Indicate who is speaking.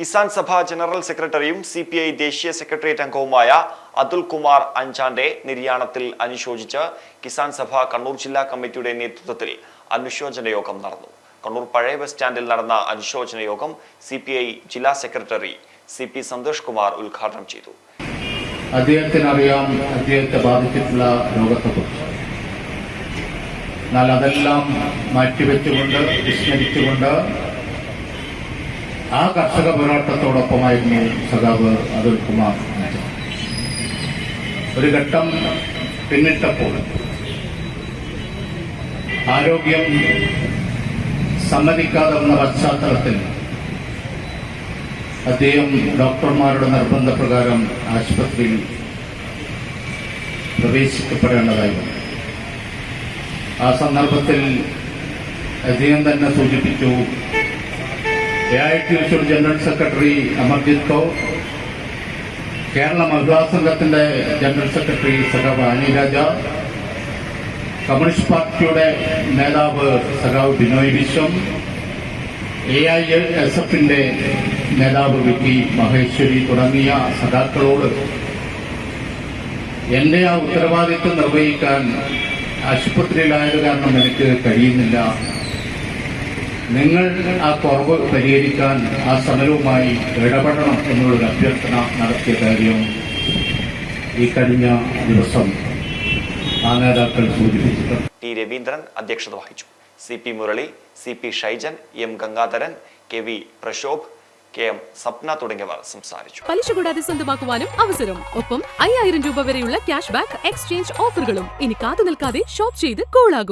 Speaker 1: Kisan Sabha general സെക്രട്ടറിയും C P I ദേശീയ secretariat അംഗവുമായ അതുൽ കുമാർ അഞ്ചാന്റെ നിര്യാണത്തിൽ അനുശോചിച്ച് കിസാൻ സഭ കണ്ണൂർ ജില്ലാ കമ്മിറ്റിയുടെ നേതൃത്വത്തിൽ അനുശോചന യോഗം നടന്നു. കണ്ണൂർ പഴയ ബസ് സ്റ്റാൻഡിൽ നടന്ന അനുശോചന യോഗം സി പി ഐ ജില്ലാ secretary C P Santhosh Kumar ഉദ്ഘാടനം ചെയ്തു.
Speaker 2: അദ്ദേഹത്തിനറിയാം അദ്ദേഹത്തെ ബാധിച്ചിട്ടുള്ള രോഗത്തെക്കുറിച്ച്. എന്നാൽ അതെല്ലാം മാറ്റിവെച്ചുകൊണ്ട് വിസ്മരിച്ചുകൊണ്ട് ആ കർഷക പോരാട്ടത്തോടൊപ്പമായിരുന്നു സഖാവ് അതുൽ കുമാർ. ഒരു ഘട്ടം പിന്നിട്ടപ്പോൾ ആരോഗ്യം സമ്മതിക്കാതെ വന്ന പശ്ചാത്തലത്തിൽ അദ്ദേഹം ഡോക്ടർമാരുടെ നിർബന്ധപ്രകാരം ആശുപത്രിയിൽ പ്രവേശിക്കപ്പെടേണ്ടതായി ആ സന്ദർഭത്തിൽ അദ്ദേഹം തന്നെ സൂചിപ്പിച്ചു A I university general secretary Amarjeet Kaur Kerala Mahila സംഘത്തിന്റെ ജനറൽ സെക്രട്ടറി സഖാവ് അനിരാജ കമ്മ്യൂണിസ്റ്റ് പാർട്ടിയുടെ നേതാവ് സഖാവ് Binoy Viswam A I S എഫിന്റെ നേതാവ് വി പി മഹേശ്വരി തുടങ്ങിയ സഖാക്കളോട് എന്റെ ആ ഉത്തരവാദിത്വം നിർവഹിക്കാൻ ആശുപത്രിയിലായത് കാരണം എനിക്ക് കഴിയുന്നില്ല. നിങ്ങൾ ആ കുറവ് പരിഹരിക്കാൻ ആ സമരവുമായി ഇടപെടണം എന്നുള്ളൊരു അഭ്യർത്ഥന നടത്തിയ കാര്യം ഈ കഴിഞ്ഞ ദിവസം ആ നേതാക്കൾ സൂചിപ്പിച്ചിട്ടുണ്ട്.
Speaker 1: ടി രവീന്ദ്രൻ അധ്യക്ഷത വഹിച്ചു. C P Murali C P Shaijan M Gangadharan K V Prashobh K M Sapna തുടങ്ങിയവർ സംസാരിച്ചു.
Speaker 3: പലിശ കൂടാതെ സ്വന്തമാക്കുവാനും അവസരം. ഒപ്പം അയ്യായിരം രൂപ വരെയുള്ള ക്യാഷ് ബാക്ക് എക്സ്ചേഞ്ച് ഓഫറുകളും. ഇനി കാത്തു നിൽക്കാതെ ഷോപ്പ് ചെയ്ത് കൂളാകൂ